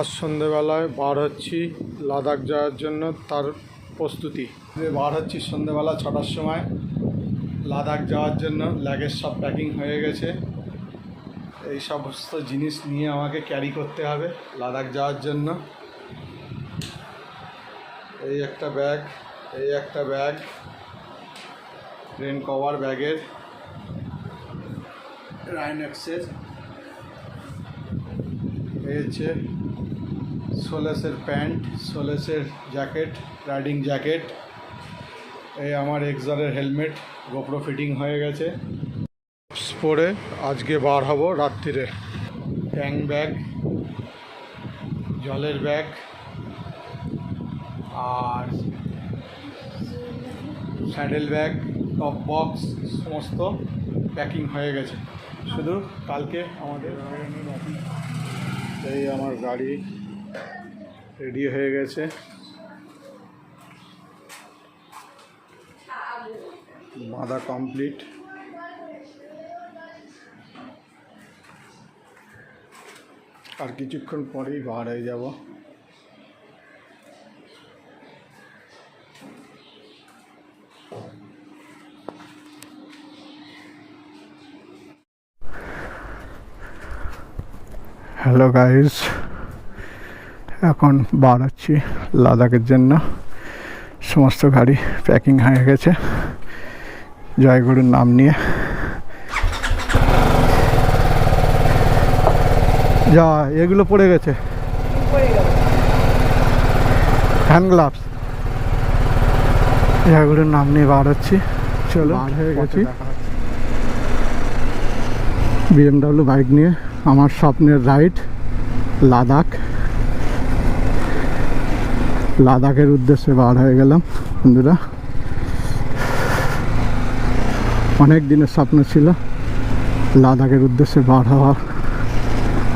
আজ সন্ধেবেলায় বার হচ্ছি লাদাখ যাওয়ার জন্য তার প্রস্তুতি। বার হচ্ছি সন্ধেবেলা ছটার সময়, লাদাখ যাওয়ার জন্য লাগেজ সব প্যাকিং হয়ে গেছে। এই সমস্ত জিনিস নিয়ে আমাকে ক্যারি করতে হবে লাদাখ যাওয়ার জন্য। এই একটা ব্যাগ এই একটা ব্যাগ রেন কভার ব্যাগের রাইনক্সের হচ্ছে সোলেসের প্যান্ট সোলেসের জ্যাকেট, রাইডিং জ্যাকেট। এই আমার এক্সারের হেলমেট গোপ্রো ফিটিং হয়ে গেছে। পরে আজকে বার হব রাত্রিরে। ট্যাং ব্যাগ, জলের ব্যাগ, আর স্যাডেল ব্যাগ, টপ বক্স, সমস্ত প্যাকিং হয়ে গেছে। শুধু কালকে আমাদের এই আমার গাড়ি রেডি হয়ে গেছে। বাঁধা কমপ্লিট। আর কিছুক্ষণ পরেই বার হয়ে যাব। হ্যালো গাইস এখন বার হচ্ছি লাদাখের জন্য। সমস্ত গাড়ি প্যাকিং হয়ে গেছে। জয়গুরুর নাম নিয়ে। যা এগুলো পড়ে গেছে। হ্যান্ড গ্লাভস জয়গুরুর নাম নিয়ে বার হচ্ছি চলো বার হয়ে গেছি বিএমডাব্লিউ বাইক নিয়ে আমার স্বপ্নের রাইড লাদাখ। লাদাখের উদ্দেশ্যে বার হয়ে গেলাম, বন্ধুরা। অনেক দিনের স্বপ্ন ছিল লাদাখের উদ্দেশ্যে বার হওয়ার।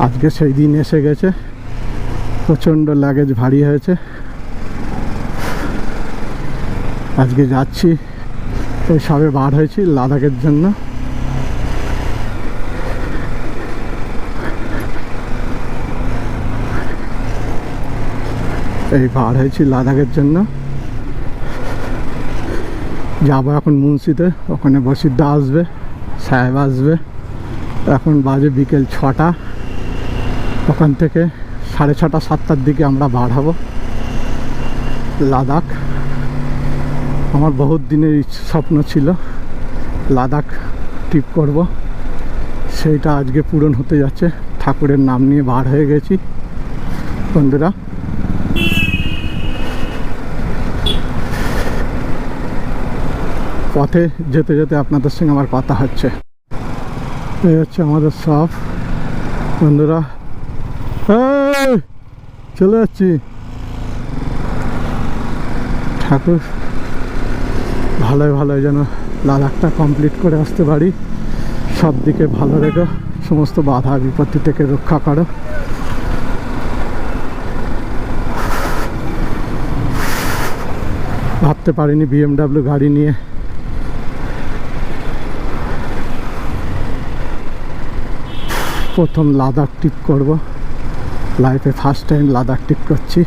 আজকে সেই দিন এসে গেছে। প্রচণ্ড লাগেজ ভারী হয়েছে। আজকে যাচ্ছি, এই সবে বার হয়েছি লাদাখের জন্য। এই বার হয়েছি লাদাখের জন্য। যাব এখন মুন্সিতে, ওখানে বসিদ্দা আসবে, সাহেব আসবে। এখন বাজে বিকেল ছটা। ওখান থেকে সাড়ে ছটা, সাতটার দিকে আমরা বার হব। লাদাখ। আমার বহুত দিনের স্বপ্ন ছিল লাদাখ ট্রিপ করব। সেইটা আজকে পূরণ হতে যাচ্ছে। ঠাকুরের নাম নিয়ে বার হয়ে গেছি। বন্ধুরা পথে যেতে যেতে আপনাদের সঙ্গে আমার কথা হচ্ছে। এই হচ্ছে আমাদের সব বন্ধুরা চলে যাচ্ছি। ঠাকুর, ভালোই ভালোই যেন লাদাখটা কমপ্লিট করে আসতে পারি। সব দিকে ভালো রেখো, সমস্ত বাধা বিপত্তি থেকে রক্ষা করো। ভাবতে পারিনি বিএমডাব্লিউ গাড়ি নিয়ে প্রথম লাদাখ ট্রিপ করব। লাইফে ফার্স্ট টাইম লাদাখ ট্রিপ করছি।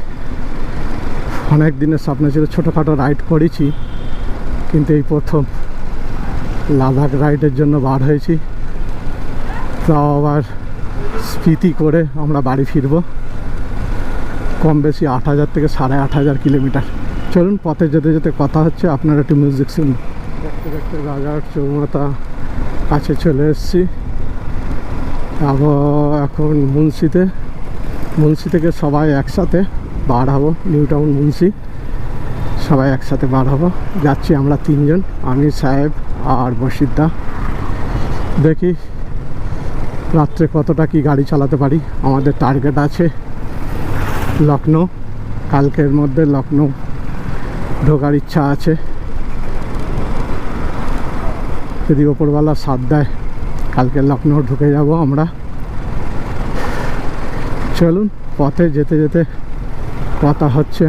অনেক দিনের স্বপ্ন ছিল, ছোটোখাটো রাইড করেছি, কিন্তু এই প্রথম লাদাখ রাইডের জন্য বার হয়েছি। তাও আবার স্পিতি করে আমরা বাড়ি ফিরব। কম বেশি আট হাজার থেকে সাড়ে আট হাজার কিলোমিটার। চলুন, পথে যেতে যেতে কথা হচ্ছে, আপনারা একটু মিউজিক শুনুন। দেখতে দেখতে রাজার চৌমাথা কাছে চলে এসেছি। এখন মুন্সিতে, মুন্সি থেকে সবাই একসাথে বার হব, নিউ টাউন মুন্সি। সবাই একসাথে বার হব। যাচ্ছি আমরা তিনজন আমি সাহেব আর বসিদ্দা দেখি রাত্রে কতটা কি গাড়ি চালাতে পারি। আমাদের টার্গেট আছে লখনৌ কালকের মধ্যে লখনৌ ঢোকার ইচ্ছা আছে। যদি ওপরওয়ালা সাথ দেয় কালকে লখনৌ ঢুকে যাব আমরা। চলুন, পথে যেতে যেতে কথা হচ্ছে।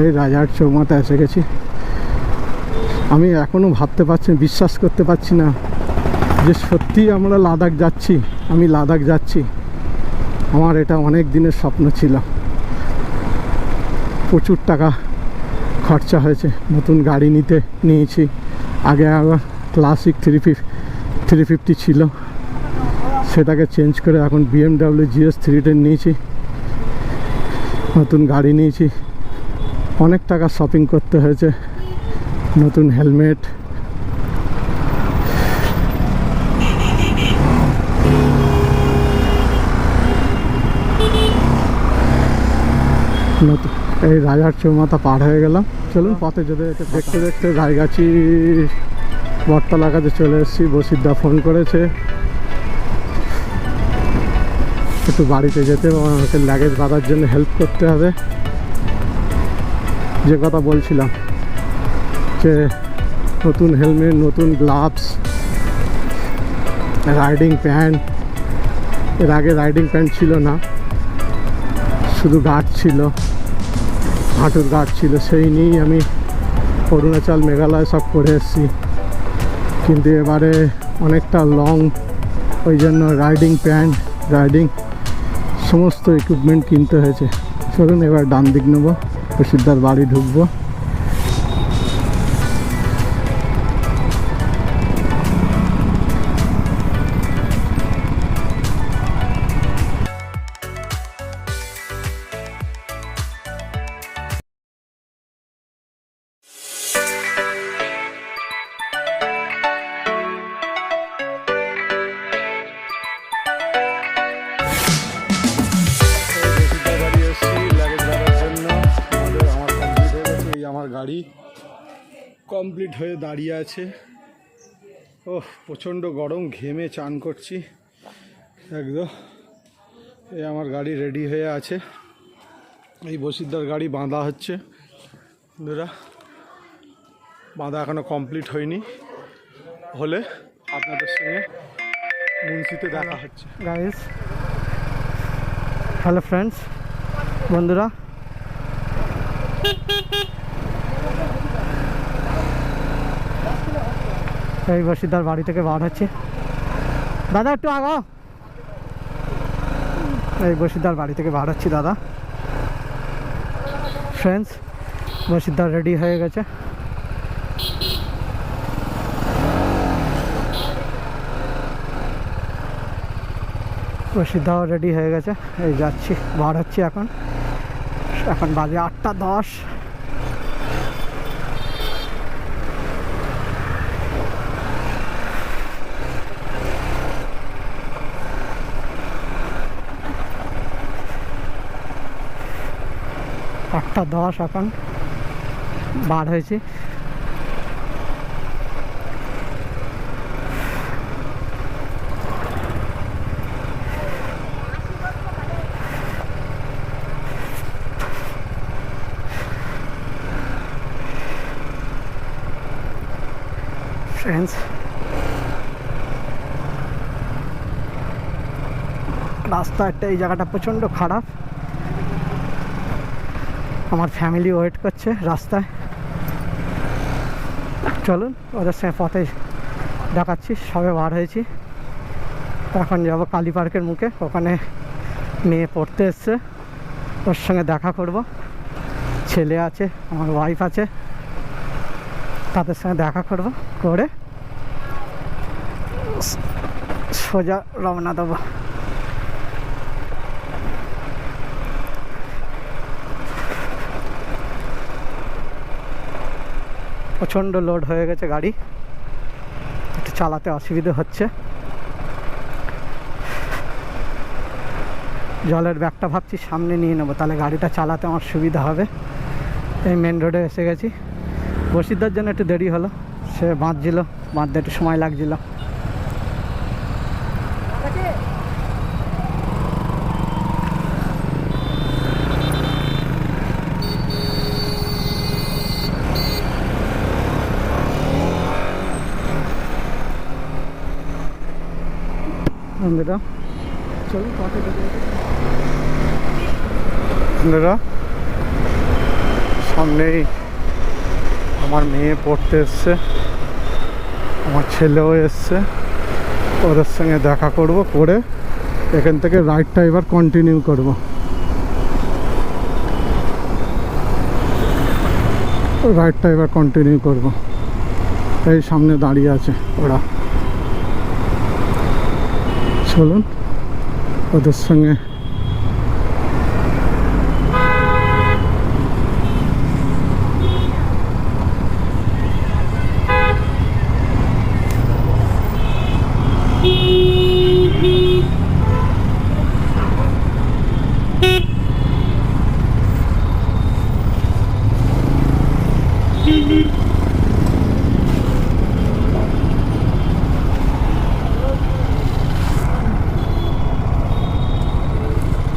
এই রাজার চৌমাথা এসে গেছি। আমি এখনও ভাবতে পারছি, বিশ্বাস করতে পারছি না যে সত্যি আমরা লাদাখ যাচ্ছি। আমি লাদাখ যাচ্ছি। আমার এটা অনেক দিনের স্বপ্ন ছিল। প্রচুর টাকা খরচা হয়েছে। নতুন গাড়ি নিতে নিয়েছি। আগে আবার classic three fif three fifty ছিল। সেটাকে চেঞ্জ করে এখন বিএমডাব্লিউ জিএস থ্রি টেন নিয়েছি। নতুন গাড়ি নিয়েছি। অনেক টাকা শপিং করতে হয়েছে। নতুন হেলমেট নতুন এই রাজার চৌমাথা পার হয়ে গেলাম। চলুন, পথে যেতে দেখতে দেখতে রায়গাছি বটতলা কাছে চলে এসেছি, বসিরদা ফোন করেছে। একটু বাড়িতে যেতে আমাকে লাগেজ বাঁধার জন্য হেল্প করতে হবে। যে কথা বলছিলাম, যে নতুন হেলমেট নতুন গ্লাভস রাইডিং প্যান্ট এর আগে রাইডিং প্যান্ট ছিল না, শুধু গার্ড ছিল। হাঁটুর গাঁট ছিল, সেই নিয়েই আমি অরুণাচল, মেঘালয় সব করে এসেছি। কিন্তু এবারে অনেকটা লং ওই জন্য রাইডিং প্যান্ট রাইডিং সমস্ত ইকুইপমেন্ট কিনতে হয়েছে। চলুন এবার ডান দিক নেব, প্রসিদ্ধার বাড়ি ঢুকবো। কমপ্লিট হয়ে দাঁড়িয়ে আছে। ও প্রচণ্ড গরম, ঘেমে চান করছি। একদম। এই আমার গাড়ি রেডি হয়ে আছে। এই বসিরদার গাড়ি বাঁধা হচ্ছে। বন্ধুরা, বাঁধা এখনও কমপ্লিট হয়নি। হলে আপনাদের সঙ্গে মুন্সিতে দেখা হচ্ছে। গাইস হ্যালো ফ্রেন্ডস বন্ধুরা। এই বসিদার বাড়ি থেকে বার হচ্ছে। দাদা, একটু আগো। এই বসিদার বাড়ি থেকে বার হচ্ছি দাদা। ফ্রেন্ডস বসিদার রেডি হয়ে গেছে। রশিদাও রেডি হয়ে গেছে। এই যাচ্ছি, বার হচ্ছি এখন। এখন বাজে আটটা দশ। আটটা দশ এখন বার হয়েছে। রাস্তা একটা এই জায়গাটা প্রচণ্ড খারাপ। আমার ফ্যামিলি ওয়েট করছে রাস্তায়। চলুন, ওদের সঙ্গে পথে দেখাচ্ছি, সবে বার হয়েছি। এখন যাব কালী পার্কের মুখে, ওখানে মেয়ে পড়তে এসছে। ওর সঙ্গে দেখা করব। ছেলে আছে, আমার ওয়াইফ আছে। তাদের সঙ্গে দেখা করব, করে সোজা রওনা দেবো। প্রচণ্ড লোড হয়ে গেছে গাড়ি। একটু চালাতে অসুবিধে হচ্ছে। জলের ব্যাগটা ভাবছি সামনে নিয়ে নেব, তাহলে গাড়িটা চালাতে আমার সুবিধা হবে। এই মেন রোডে এসে গেছি। বসিদ্ধার জন্য একটু দেরি হলো, সে বাঁধছিল বাঁধতে একটু সময় লাগছিল। বন্ধুরা। সামনেই আমার মেয়ে পড়তে এসছে। আমার ছেলেও এসছে। ওদের সঙ্গে দেখা করব করে এখান থেকে রাইডটা এবার কন্টিনিউ করব। রাইডটা এবার কন্টিনিউ করব। এই সামনে দাঁড়িয়ে আছে ওরা। চলুন ওদের সঙ্গে।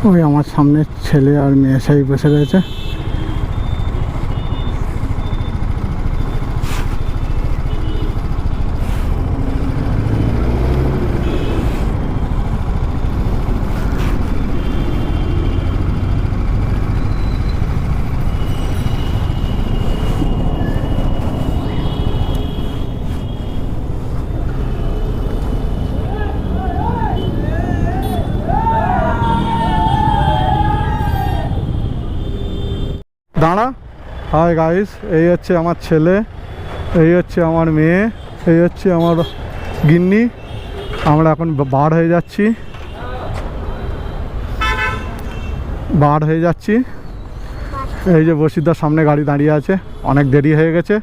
ওই আমার সামনে ছেলে আর মেয়ে সাই বসে রয়েছে। দাঁড়া। হাই গাইস এই হচ্ছে আমার ছেলে, এই হচ্ছে আমার মেয়ে, এই হচ্ছে আমার গিন্নি। আমরা এখন বার হয়ে যাচ্ছি। বার হয়ে যাচ্ছি। এই যে বসিরদার সামনে গাড়ি দাঁড়িয়ে আছে, অনেক দেরি হয়ে গেছে,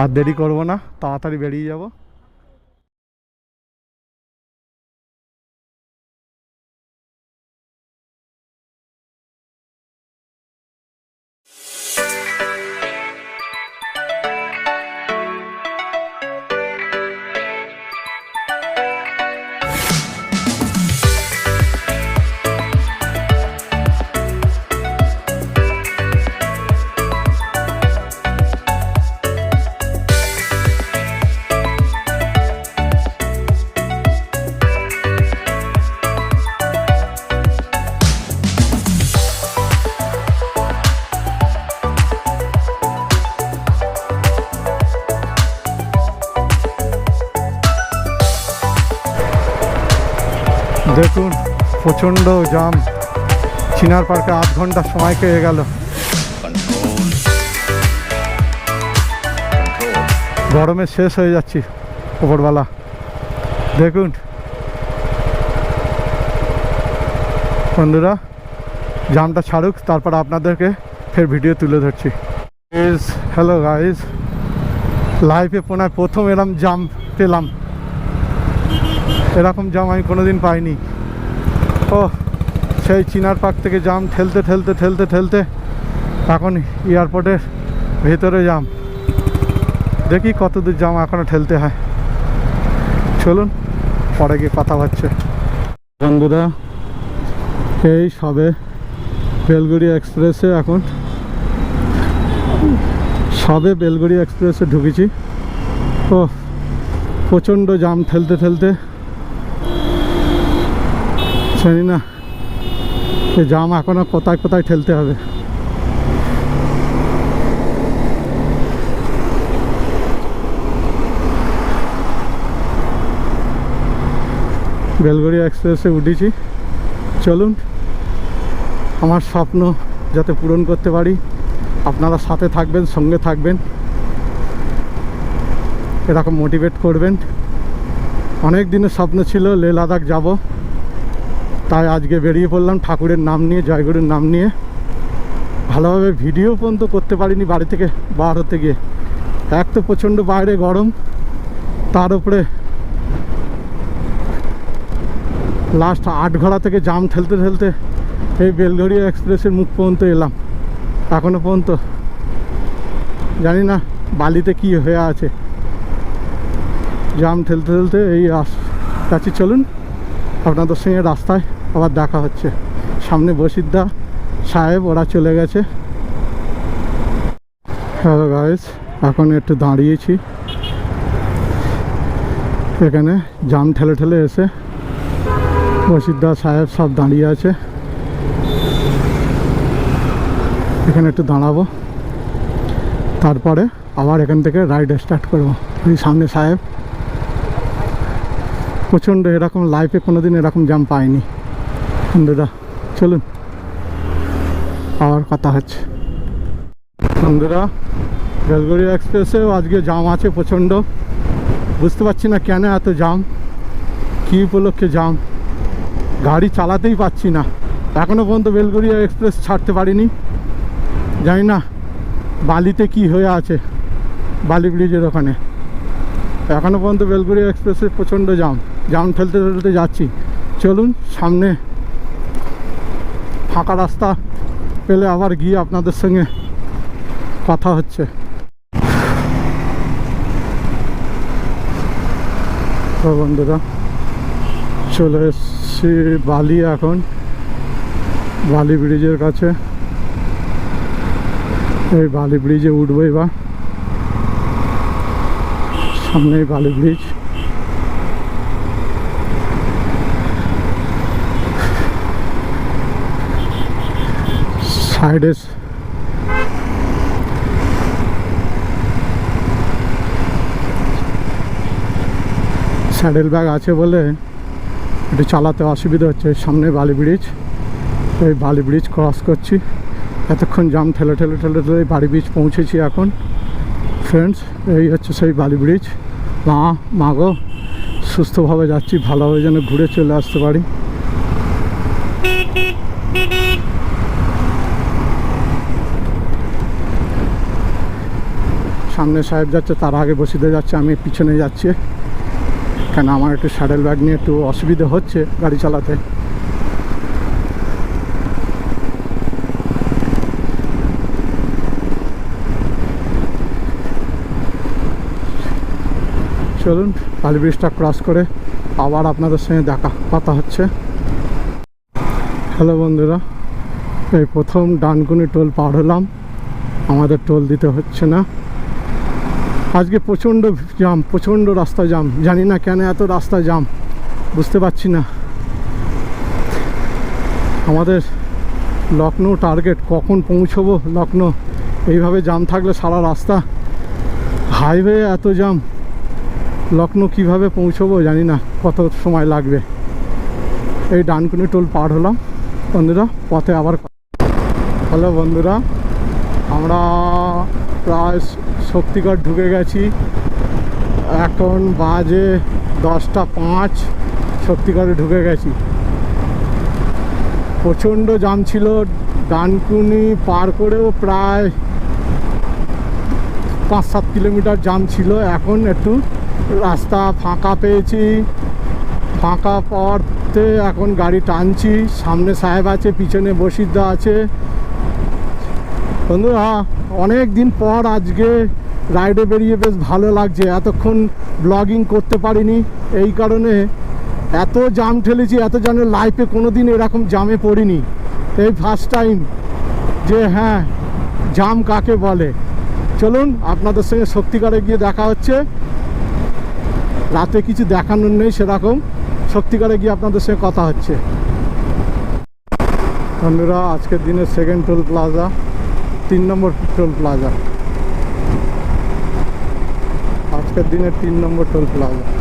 আর দেরি করব না, তাড়াতাড়ি বেরিয়ে যাব। দেখুন, প্রচণ্ড জাম। চিনার পার্কে আধ ঘণ্টা সময় পেয়ে গেল। গরমে শেষ হয়ে যাচ্ছি ওপরবেলা দেখুন। বন্ধুরা, জামটা ছাড়ুক, তারপর আপনাদেরকে ফের ভিডিও তুলে ধরছি। হ্যালো গাইজ লাইফে পোনায় প্রথম এরম জাম পেলাম। এরকম জাম আমি কোনোদিন পাইনি। ও সেই চিনার পার্ক থেকে জাম ঠেলতে ঠেলতে ঠেলতে ঠেলতে এখন এয়ারপোর্টের ভেতরে জাম। দেখি কত দূর জাম এখনও ঠেলতে হয়। চলুন পরে গিয়ে কথা হচ্ছে। বন্ধুরা এই সবে বেলগুড়ি এক্সপ্রেসে এখন সবে বেলগুড়ি এক্সপ্রেসে ঢুকেছি। ও প্রচণ্ড জাম ঠেলতে ঠেলতে জানি না। জাম এখনও কোথায় কোথায় ঠেলতে হবে। বেলগড়িয়া এক্সপ্রেসে উঠেছি। চলুন, আমার স্বপ্ন যাতে পূরণ করতে পারি। আপনারা সাথে থাকবেন, সঙ্গে থাকবেন। এরকম মোটিভেট করবেন। অনেক দিনের স্বপ্ন ছিল, লে লাদাখ যাব। তাই আজকে বেরিয়ে পড়লাম ঠাকুরের নাম নিয়ে, জয়গুরুর নাম নিয়ে। ভালোভাবে ভিডিও পর্যন্ত করতে পারিনি বাড়ি থেকে বার হতে গিয়ে। এক তো প্রচণ্ড বাইরে গরম, তার উপরে লাস্ট আট ঘোড়া থেকে জাম ঠেলতে ঠেলতে এই বেলঘড়িয়া এক্সপ্রেসের মুখ পর্যন্ত এলাম। এখনও পর্যন্ত জানি না বালিতে কি হয়ে আছে। জাম ঠেলতে ঠেলতে এই কাছে চলুন, আপনাদের সঙ্গে রাস্তায় আবার দেখা হচ্ছে। সামনে সাহেব, ওরা চলে গেছে। হ্যালো গাইস এখন একটু দাঁড়িয়েছি। এখানে জাম ঠেলে ঠেলে এসে বসিদ্দা সাহেব সব দাঁড়িয়ে আছে। এখানে একটু দাঁড়াবো। তারপরে আবার এখান থেকে রাইড স্টার্ট করব। ওই সামনে সাহেব। প্রচণ্ড এরকম লাইফে কোনোদিন এরকম জাম পাইনি। বন্ধুরা চলুন। আবার কথা হচ্ছে। বন্ধুরা বেলগড়িয়া এক্সপ্রেসেও আজকে জাম আছে প্রচণ্ড। বুঝতে পারছি না কেন এত জাম। কী উপলক্ষে জাম? গাড়ি চালাতেই পাচ্ছি না। এখনও পর্যন্ত বেলগড়িয়া এক্সপ্রেস ছাড়তে পারিনি। জানি না বালিতে কি হয়ে আছে, বালি ব্রিজের ওখানে। এখনও পর্যন্ত বেলগুড়ি এক্সপ্রেসের প্রচণ্ড জাম। জাম ঠেলতে ঠেলতে যাচ্ছি। চলুন, সামনে ফাঁকা রাস্তা পেলে আবার গিয়ে আপনাদের সঙ্গে কথা হচ্ছে। বন্ধুরা, চলে এসছি বালি এখন, বালি ব্রিজের কাছে। এই বালি ব্রিজে উঠবো এবার। সামনেই বালি ব্রিজ। সাইডে স্যাডেল ব্যাগ আছে বলে একটু চালাতে অসুবিধা হচ্ছে, সামনে বালি ব্রিজ এই বালি ব্রিজ ক্রস করছি। এতক্ষণ জাম ঠেলে ঠেলে ঠেলে ঠেলে বালি ব্রিজ পৌঁছেছি এখন। ফ্রেন্ডস এই হচ্ছে সেই বালি ব্রিজ মা মা গো, সুস্থভাবে যাচ্ছি, ভালোভাবে যেন ঘুরে চলে আসতে পারি। সামনে সাহেব যাচ্ছে, তার আগে বসিতে যাচ্ছে, আমি পিছনে যাচ্ছি। কেন, আমার একটু স্যাডেল ব্যাগ নিয়ে একটু অসুবিধে হচ্ছে গাড়ি চালাতে। চলুন কালী ব্রিজটা ক্রস করে আবার আপনাদের সঙ্গে দেখা, কথা হচ্ছে। হ্যালো বন্ধুরা, এই প্রথম ডানকুনি টোল পার হলাম। আমাদের টোল দিতে হচ্ছে না। আজকে প্রচণ্ড জাম, প্রচণ্ড রাস্তা জাম। জানি না কেন এত রাস্তা জাম, বুঝতে পারছি না। আমাদের লখনৌ টার্গেট কখন পৌঁছবো? লখনৌ এইভাবে জাম থাকলে সারা রাস্তা। হাইওয়ে এত জাম লখনৌ কীভাবে পৌঁছবো জানি না কত সময় লাগবে। এই ডানকুনি টোল পার হলাম। বন্ধুরা, পথে আবার হ্যালো বন্ধুরা, আমরা প্রায় শক্তিগড় ঢুকে গেছি। এখন বাজে দশটা পাঁচ শক্তিগড়ে ঢুকে গেছি। প্রচণ্ড জাম ছিল, ডানকুনি পার করেও প্রায় পাঁচ সাত কিলোমিটার জাম ছিল। এখন একটু রাস্তা ফাঁকা পেয়েছি। ফাঁকা পাওয়াতে এখন গাড়ি টানছি। সামনে সাহেব আছে, পিছনে বসিদ্দা আছে। বন্ধুরা অনেক দিন পর আজকে রাইডে বেরিয়ে বেশ ভালো লাগছে। এতক্ষণ ব্লগিং করতে পারিনি। এই কারণে এত জাম ঠেলেছি, এত জানের লাইফে কোনো দিন এরকম জামে পড়িনি। এই ফার্স্ট টাইম যে হ্যাঁ জাম কাকে বলে? চলুন আপনাদের সঙ্গে শক্তিগড়ে গিয়ে দেখা হচ্ছে। রাতে কিছু দেখানোর নেই সেরকম। শক্তিগড়ে গিয়ে আপনাদের সঙ্গে কথা হচ্ছে। বন্ধুরা, আজকের দিনের সেকেন্ড টোল প্লাজা তিন নম্বর টোল প্লাজা আজকের দিনের তিন নম্বর টোল প্লাজা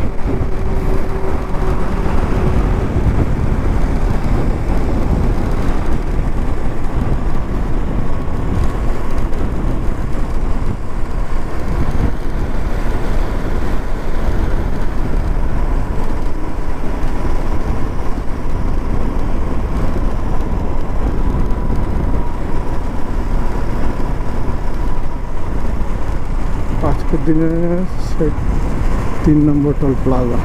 আজকের দিনে সে তিন নম্বর টোল প্লাজা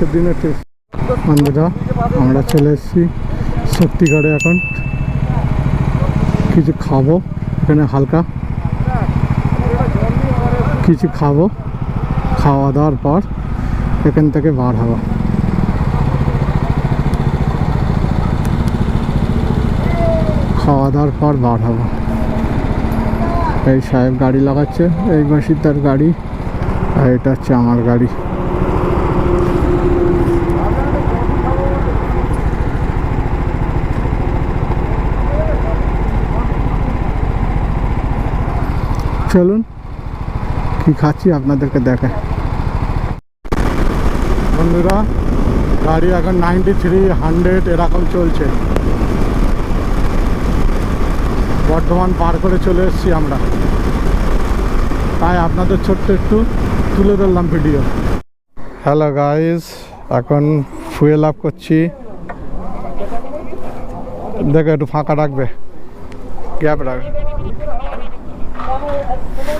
আজকের দিনে বন্ধুরা আমরা চলে এসেছি শক্তিগড়ে এখন। কিছু খাব, এখানে হালকা। কিছু খাব, খাওয়া দাওয়ার পর এখান থেকে বার হব। খাওয়া দাওয়ার পর বার হব। এই সাহেব গাড়ি লাগাচ্ছে, এই বাসিদার গাড়ি, আর এটা হচ্ছে আমার গাড়ি। চলুন, কি খাচ্ছি আপনাদেরকে দেখায় বন্ধুরা, গাড়ি এখন নাইনটি থ্রি হান্ড্রেড এরকম চলছে। বর্ধমান পার করে চলে এসেছি আমরা। তাই আপনাদের ছোট্ট একটু তুলে ধরলাম ভিডিও হ্যালো গাইস এখন ফুয়েল আপ করছি। দেখো একটু ফাঁকা রাখবে। গ্যাপ রাখবে।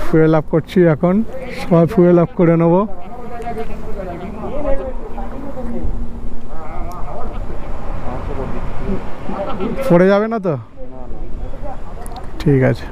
ফুয়েল আপ করছি এখন। সবাই ফুয়েল আপ করে নেব। পড়ে যাবে না তো? ঠিক আছে।